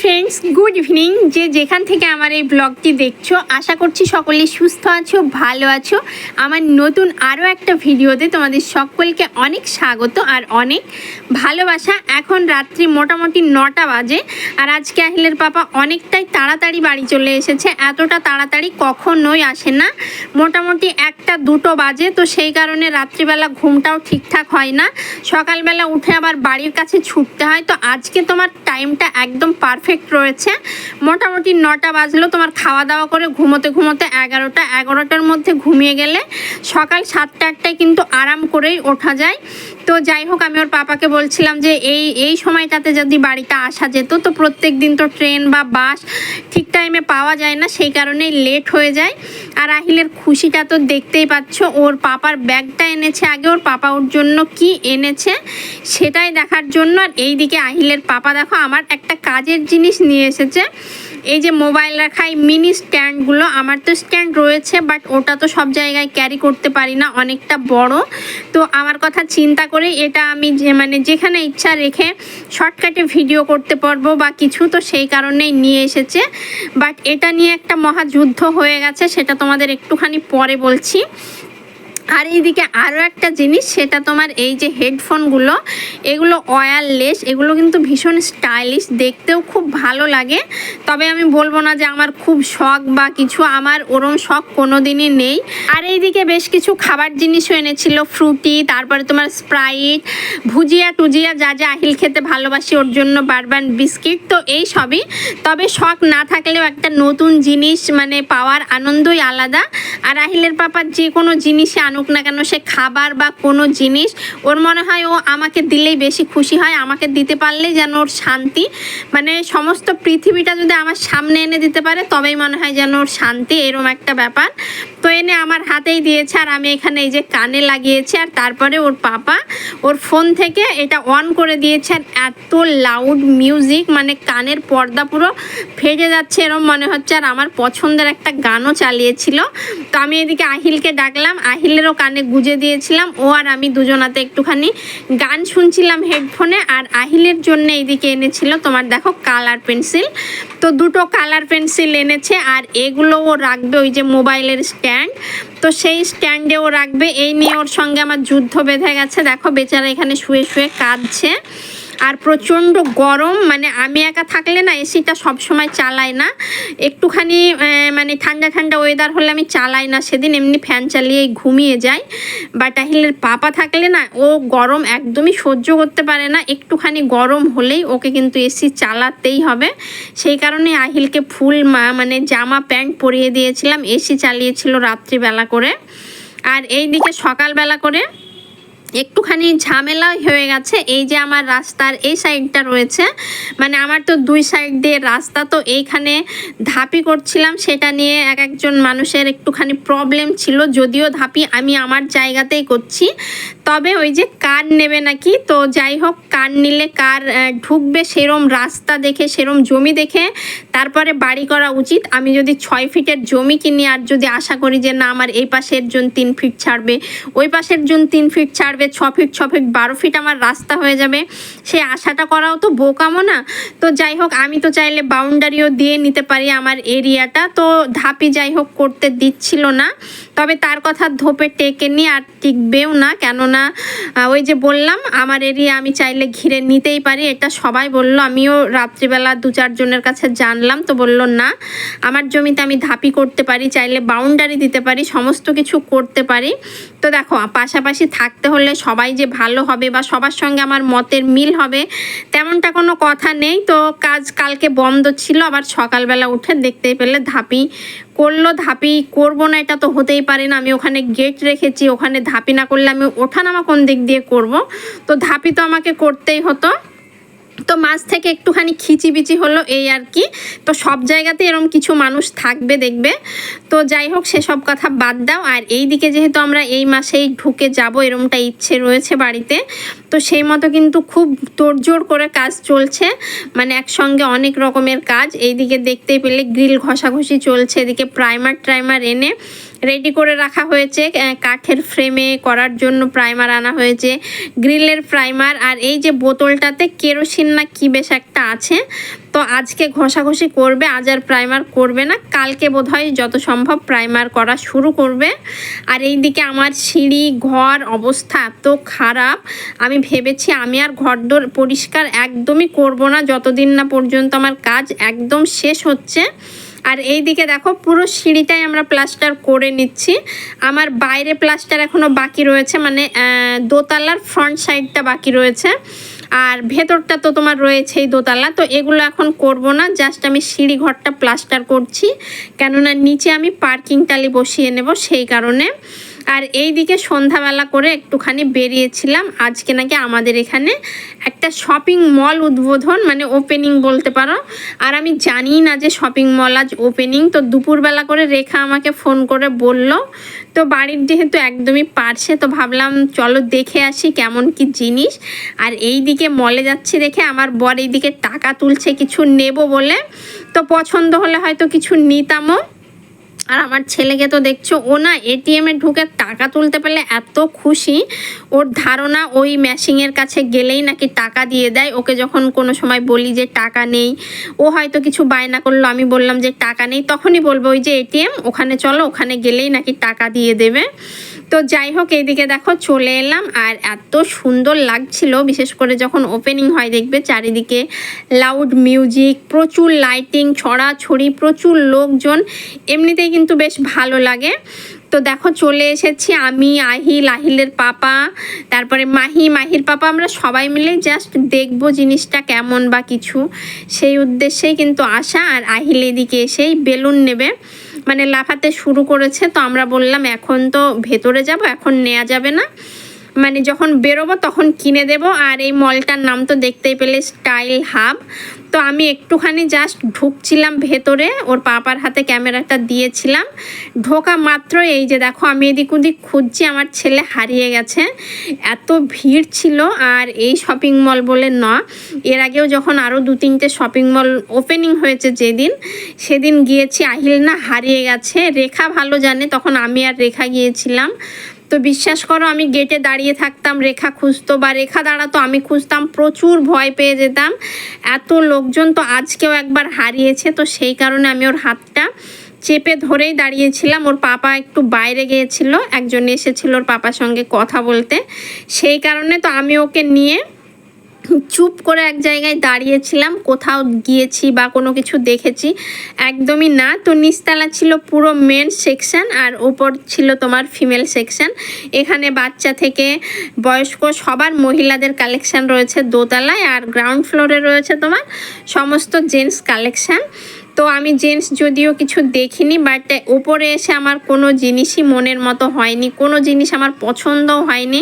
Friends good evening যে যেখান থেকে আমার এই ব্লগটি দেখছ, আশা করছি সকলে সুস্থ আছো, ভালো আছো। আমার নতুন আরও একটা ভিডিওতে তোমাদের সকলকে অনেক স্বাগত আর অনেক ভালোবাসা। এখন রাত্রি মোটামুটি নটা বাজে আর আজকে আহিলের পাপা অনেকটাই তাড়াতাড়ি বাড়ি চলে এসেছে। এতটা তাড়াতাড়ি কখনোই আসে না। মোটামুটি একটা দুটো বাজে, তো সেই কারণে রাত্রিবেলা ঘুমটাও ঠিকঠাক হয় না। সকালবেলা উঠে আবার বাড়ির কাছে ছুটতে হয়। তো আজকে তোমার টাইমটা একদম পারফেক্ট রয়েছে। মোটামুটি নটা বাজলো, তোমার খাওয়া দাওয়া করে ঘুমোতে ঘুমোতে এগারোটা, এগারোটার মধ্যে ঘুমিয়ে গেলে সকাল সাতটা আটটায় কিন্তু আরাম করেই ওঠা যায়। তো যাই হোক, আমি ওর পাপাকে বলছিলাম যে, এই এই সময়টাতে যদি বাড়িতে আসা যেত, তো প্রত্যেক দিন তো ট্রেন বা বাস ঠিক টাইমে পাওয়া যায় না, সেই কারণেই লেট হয়ে যায়। আর আহিলের খুশিটা তো দেখতেই পাচ্ছ, ওর পাপার ব্যাগটা এনেছে আগে, ওর পাপা ওর জন্য কি এনেছে সেটাই দেখার জন্য। আর এইদিকে আহিলের পাপা, দেখো, আমার একটা কাজের জিনিস নিয়ে এসেছে। এই যে মোবাইল রাখাই মিনি স্ট্যান্ডগুলো, আমার তো স্ট্যান্ড রয়েছে বাট ওটা তো সব জায়গায় ক্যারি করতে পারি না, অনেকটা বড়। তো আমার কথা চিন্তা করে এটা আমি যে মানে যেখানে ইচ্ছা রেখে শর্টকাটে ভিডিও করতে পারব বা কিছু তো সেই কারণেই নিয়ে এসেছে। বাট এটা নিয়ে একটা মহাযুদ্ধ হয়ে গেছে, সেটা তোমাদের একটুখানি পরে বলছি। আর এইদিকে আরও একটা জিনিস, সেটা তোমার এই যে হেডফোনগুলো, এগুলো ওয়্যারলেস, এগুলো কিন্তু ভীষণ স্টাইলিশ, দেখতেও খুব ভালো লাগে। তবে আমি বলব না যে আমার খুব শখ বা কিছু, আমার ওরম শখ কোনো দিনই নেই। আর এইদিকে বেশ কিছু খাবার জিনিসও এনেছিল, ফ্রুটি, তারপরে তোমার স্প্রাইট, ভুজিয়া টুজিয়া যা যা আহিল খেতে ভালোবাসি, ওর জন্য বারবার বিস্কিট, তো এই সবই। তবে শখ না থাকলেও একটা নতুন জিনিস মানে পাওয়ার আনন্দই আলাদা। আর আহিলের পাপার যে কোনো জিনিসে আনুক না কেন, সে খাবার বা কোনো জিনিস ওর মনে হয় ও আমাকে দিলেই বেশি খুশি হয়, আমাকে দিতে পারলেই যেন ওর শান্তি। মানে সমস্ত পৃথিবীটা যদি আমার সামনে এনে দিতে পারে, তবেই মনে হয় যেন ওর শান্তি, এরম একটা ব্যাপার। তো এনে আমার হাতেই দিয়েছে, আর আমি এখানে এই যে কানে লাগিয়েছি, আর তারপরে ওর পাপা ওর ফোন থেকে এটা অন করে দিয়েছে, আর এত লাউড মিউজিক মানে কানের পর্দা পুরো ফেটে যাচ্ছে, এরম মনে হচ্ছে, আর আমার পছন্দের একটা গানও চালিয়েছিল। তো আমি এদিকে আহিলকে ডাকলাম আহিলেরও কানে গুঁজে দিয়েছিলাম। ও আর আমি দুজনাতে একটুখানি গান শুনছিলাম হেডফোনে আর আহিলের জন্য এইদিকে এনেছিল তোমার দেখো কালার পেন্সিল তো দুটো কালার পেন্সিল এনেছে আর এগুলো ও রাখবে ওই যে মোবাইলের স্ট্যান্ড তো সেই স্ট্যান্ডে ও রাখবে। এই নিয়ে ওর সঙ্গে আমার যুদ্ধ বেঁধে গেছে। দেখো বেচারা এখানে শুয়ে শুয়ে কাঁদছে। আর প্রচণ্ড গরম মানে আমি একা থাকলে না এসিটা সবসময় চালাই না। একটুখানি মানে ঠান্ডা ঠান্ডা ওয়েদার হলে আমি চালাই না, সেদিন এমনি ফ্যান চালিয়ে ঘুমিয়ে যাই। বাট আহিলের পাপা থাকলে না, ও গরম একদমই সহ্য করতে পারে না, একটুখানি গরম হলেই ওকে কিন্তু এসি চালাতেই হবে। সেই কারণে আহিলকে ফুল মা মানে জামা, প্যান্ট পরিয়ে দিয়েছিলাম এসি চালিয়েছিল রাত্রিবেলা করে। আর এই দিকে সকালবেলা করে একটুখানি ঝামেলা হয়ে গেছে। এই যে আমার রাস্তার এই সাইডটা রয়েছে মানে আমার তো দুই সাইড দিয়ে রাস্তা, তো এইখানে ধাপি করছিলাম। সেটা নিয়ে এক একজন মানুষের একটুখানি প্রবলেম ছিল, যদিও ধাপি আমি আমার জায়গাতেই করছি। তবে ওই যে কার নেবে নাকি? তো যাই হোক, কার নিলে কার ঢুকবে সেরম রাস্তা দেখে, সেরম জমি দেখে, তারপরে বাড়ি করা উচিত। আমি যদি ছয় ফিটের জমি কিনি, আর যদি আশা করি যে না, আমার এই পাশের জন তিন ফিট ছাড়বে, ওই পাশের জন তিন ফিট ছাড়বে ছ ফিট ছ ফিট বারো ফিট আমার রাস্তা হয়ে যাবে। সেই আশাটা করাও তো বোকামো না। তো যাই হোক, আমি তো চাইলে বাউন্ডারিও দিয়ে নিতে পারি আমার এরিয়াটা তো ধাপি যাই হোক, করতে দিচ্ছিল না। তবে তার কথা ধোপে টেকে টেকেনি আর টিকবেও না, কেননা ওই যে বললাম, আমার এরিয়া আমি চাইলে ঘিরে নিতেই পারি, এটা সবাই বলল, আমিও রাত্রিবেলা দু চারজনের কাছে জানলাম, তো বলল, না, আমার জমিতে আমি ধাপি করতে পারি, চাইলে বাউন্ডারি দিতে পারি, সমস্ত কিছু করতে পারি। তো দেখো, পাশাপাশি থাকতে হলে সবাই যে ভালো হবে বা সবার সঙ্গে আমার মতের মিল হবে, তেমনটা কোনো কথা নেই। তো কাজ কালকে বন্ধ ছিল, আবার সকালবেলা উঠে দেখতেই পেলে ধাপি করল, ধাপি, করব না, এটা তো হতেই পারে না। আমি ওখানে গেট রেখেছি, ওখানে ধাপি না করলে আমি ওঠানামা কোন দিক দিয়ে করব? তো ধাপি তো আমাকে করতেই হতো। তো মাঝ থেকে একটুখানি খিচিবিচি হলো এই আর কি। তো সব জায়গাতে এরকম কিছু মানুষ থাকবে, দেখবে। তো যাই হোক, সেসব কথা বাদ দাও। আর এই দিকে যেহেতু আমরা এই মাসেই ঢুকে যাব, এরমটা ইচ্ছে রয়েছে বাড়িতে। তো সেই মতো কিন্তু খুব তোড়জোড় করে কাজ চলছে। মানে একসঙ্গে অনেক রকমের কাজ। এইদিকে দেখতে পেলে গ্রিল ঘষাঘষি চলছে, এদিকে প্রাইমার ট্রাইমার এনে রেডি করে রাখা হয়েছে কাঠের ফ্রেমে করার জন্য প্রাইমার আনা হয়েছে গ্রিলের প্রাইমার আর এই যে বোতলটাতে কেরোসিন না কি বেশ একটা আছে, তো আজকে ঘষাঘষি করবে, আজ আর প্রাইমার করবে না, কালকে বোধহয় যত সম্ভব প্রাইমার করা শুরু করবে। আর এই দিকে আমার সিঁড়ি, ঘর অবস্থা এত খারাপ, আমি ভেবেছি আমি আর ঘরদোর পরিষ্কার একদমই করব না, যতদিন না পর্যন্ত আমার কাজ একদম শেষ হচ্ছে। আর এই দিকে দেখো, পুরো সিঁড়িটাই আমরা প্লাস্টার করে নিচ্ছি। আমার বাইরে প্লাস্টার এখনও বাকি রয়েছে মানে দোতলার ফ্রন্ট সাইডটা বাকি রয়েছে। আর ভেতরটা তো তোমার রয়েছেই দোতলা, তো এগুলো এখন করব না জাস্ট আমি সিঁড়ি ঘরটা প্লাস্টার করছি। কেননা নিচে আমি পার্কিং টালি বসিয়ে নেব, সেই কারণে। আর এই দিকে সন্ধ্যাবেলা করে একটুখানি বেরিয়েছিলাম। আজকে নাকি আমাদের এখানে একটা শপিং মল উদ্বোধন মানে ওপেনিং বলতে পারো। আর আমি জানি না যে শপিং মল আজ ওপেনিং তো দুপুরবেলা করে রেখা আমাকে ফোন করে বলল, তো বাড়ির যেহেতু একদমই পারছে, তো ভাবলাম চলো দেখে আসি কেমন কি জিনিস। আর এই দিকে মলে যাচ্ছি দেখে আমার বর এই দিকে টাকা তুলছে, কিছু নেব বলে। তো পছন্দ হলে হয়তো কিছু নিতামও। আর আমার ছেলেকে তো দেখছ, ও না এটিএমে ঢুকে টাকা তুলতে পারলে এত খুশি। ওর ধারণা ওই ম্যাশিংয়ের কাছে গেলেই নাকি টাকা দিয়ে দেয়। ওকে যখন কোনো সময় বলি যে টাকা নেই, ও হয়তো কিছু বায়না করল, আমি বললাম যে টাকা নেই, তখনই বলব ওই যে এটিএম ওখানে চলো, ওখানে গেলেই নাকি টাকা দিয়ে দেবে। তো যাই হোক, এইদিকে দেখো চলে এলাম আর এত সুন্দর লাগছিল। বিশেষ করে যখন ওপেনিং হয়, দেখবে চারিদিকে লাউড মিউজিক প্রচুর লাইটিং ছড়াছড়ি, প্রচুর লোকজন, এমনিতেই কিন্তু বেশ ভালো লাগে। তো দেখো চলে এসেছি আমি, আহিল, আহিলের পাপা, তারপরে মাহি, মাহির পাপা, আমরা সবাই মিলে জাস্ট দেখব জিনিসটা কেমন বা কিছু। সেই উদ্দেশ্যেই কিন্তু আসা, আর আহিল এদিকে এসেই বেলুন নেবে। মানে লাফাতে শুরু করেছে, তো আমরা বললাম, এখন তো ভেতরে যাব, এখন নেওয়া যাবে না। মানে যখন বেরোবো তখন কিনে দেব, আর এই মলটার নাম তো দেখতেই পেলে স্টাইল হাব। তো আমি একটুখানি জাস্ট ঢুকছিলাম ভেতরে, ওর পাপার হাতে ক্যামেরাটা দিয়েছিলাম। ঢোকা মাত্র এই যে দেখো, আমি এদিক ওদিক খুঁজছি, আমার ছেলে হারিয়ে গেছে। এত ভিড় ছিল, আর এই শপিং মল বলে না। এর আগেও যখন আরও দু তিনটে শপিং মল ওপেনিং হয়েছে যেদিন, সেদিন গিয়েছি, আহিল না হারিয়ে গেছে। রেখা ভালো জানে, তখন আমি আর রেখা গিয়েছিলাম। তো বিশ্বাস করো, আমি গেটে দাঁড়িয়ে থাকতাম, রেখা খুঁজতো বা রেখা দাঁড়াতো, আমি খুঁজতাম, প্রচুর ভয় পেয়ে যেতাম। এত লোকজন তো আজকেও একবার হারিয়েছে, তো সেই কারণে আমি ওর হাতটা চেপে ধরেই দাঁড়িয়েছিলাম। ওর পাপা একটু বাইরে গিয়েছিল, একজন এসেছিল ওর পাপার সঙ্গে কথা বলতে। সেই কারণে তো আমি ওকে নিয়ে চুপ করে এক জায়গায় দাঁড়িয়েছিলাম, কোথাও গিয়েছি বা কোনো কিছু দেখেছি, একদমই না। তো নিচতলা ছিল পুরো মেন সেকশান আর ওপর ছিল তোমার ফিমেল সেকশান এখানে বাচ্চা থেকে বয়স্ক সবার মহিলাদের কালেকশান রয়েছে দোতলায় আর গ্রাউন্ড ফ্লোরে রয়েছে তোমার সমস্ত জেন্টস কালেকশন তো আমি জেন্টস যদিও কিছু দেখিনি বাট ওপরে এসে আমার কোনো জিনিসই মনের মতো হয়নি, কোনো জিনিস আমার পছন্দও হয়নি।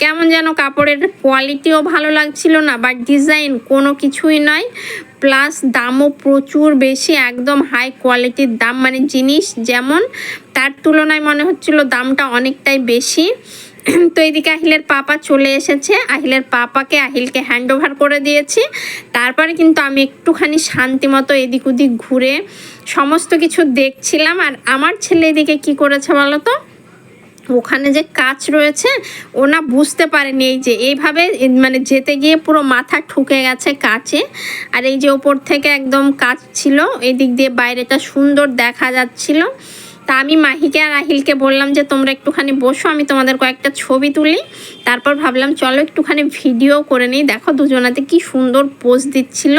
কেমন যেন কাপড়ের কোয়ালিটিও ভালো লাগছিল না বাট ডিজাইন কোনো কিছুই নয়। প্লাস দামও প্রচুর বেশি, একদম হাই কোয়ালিটির দাম মানে জিনিস যেমন, তার তুলনায় মনে হচ্ছিল দামটা অনেকটাই বেশি। তো এদিকে আহিলের পাপা চলে এসেছে। আহিলের পাপাকে আহিলকে হ্যান্ড ওভার করে দিয়েছি। তারপরে কিন্তু আমি একটুখানি শান্তি মতো এদিক ওদিক ঘুরে সমস্ত কিছু দেখছিলাম। আর আমার ছেলে এদিকে কি করেছে বলো তো? ওখানে যে কাচ রয়েছে ওনা বুঝতে পারেনি এই যে এইভাবে মানে যেতে গিয়ে পুরো মাথা ঠুকে গেছে কাচে। আর এই যে ওপর থেকে একদম কাচ ছিল, এদিক দিয়ে বাইরেটা সুন্দর দেখা যাচ্ছিল। তা আমি মাহিকে আর আহিলকে বললাম যে, তোমরা একটুখানি বসো, আমি তোমাদের কয়েকটা ছবি তুলি। তারপর ভাবলাম, চলো একটুখানি ভিডিও করে নিই। দেখো দুজনাতে কি সুন্দর পোজ দিচ্ছিল।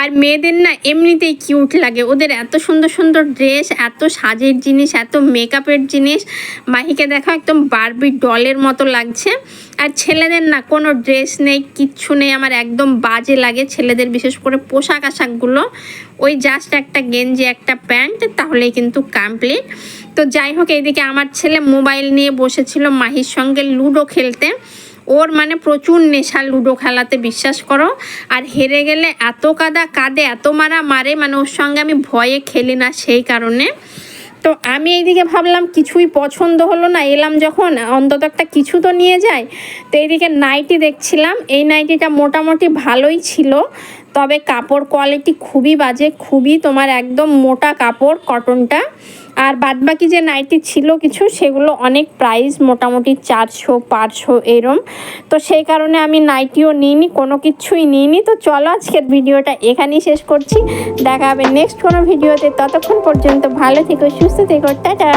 আর মেয়েদের না এমনিতেই কিউট লাগে। ওদের এত সুন্দর সুন্দর ড্রেস এত সাজের জিনিস, এত মেকআপের জিনিস। মাহিকে দেখো একদম বারবি ডলের মতো লাগছে। আর ছেলেদের না কোনো ড্রেস নেই, কিচ্ছু নেই, আমার একদম বাজে লাগে ছেলেদের, বিশেষ করে পোশাক আশাকগুলো। ওই জাস্ট একটা গেঞ্জি, একটা প্যান্ট, তাহলেই কিন্তু কমপ্লিট তো যাই হোক, এইদিকে আমার ছেলে মোবাইল নিয়ে বসেছিল মাহির সঙ্গে লুডো খেলতে। ওর মানে প্রচুর নেশা, লুডো খেলাতে বিশ্বাস করো। আর হেরে গেলে এত কাদা, কাঁদে, এত মারা মারে মানে ওর সঙ্গে আমি ভয়ে খেলি না সেই কারণে। তো আমি এইদিকে ভাবলাম কিছুই পছন্দ হলো না, এলাম যখন, অন্তত একটা কিছু তো নিয়ে যায়। তো এইদিকে নাইটি দেখছিলাম, এই নাইটিটা মোটামুটি ভালোই ছিল। তবে কাপড় কোয়ালিটি খুবই বাজে, খুবই তোমার একদম মোটা কাপড় কটনটা আর বাদবাকি যে নাইটি ছিল কিছু, সেগুলো অনেক প্রাইস মোটামুটি চারশো, পাঁচশো এরম। তো সেই কারণে আমি নাইটিও নিইনি, কোনো কিছুই নিইনি। তো চলো আজকের ভিডিওটা এখানেই শেষ করছি। দেখা হবে নেক্সট কোনো ভিডিওতে। ততক্ষণ পর্যন্ত ভালো থেকো, সুস্থ থেকো, টাটা!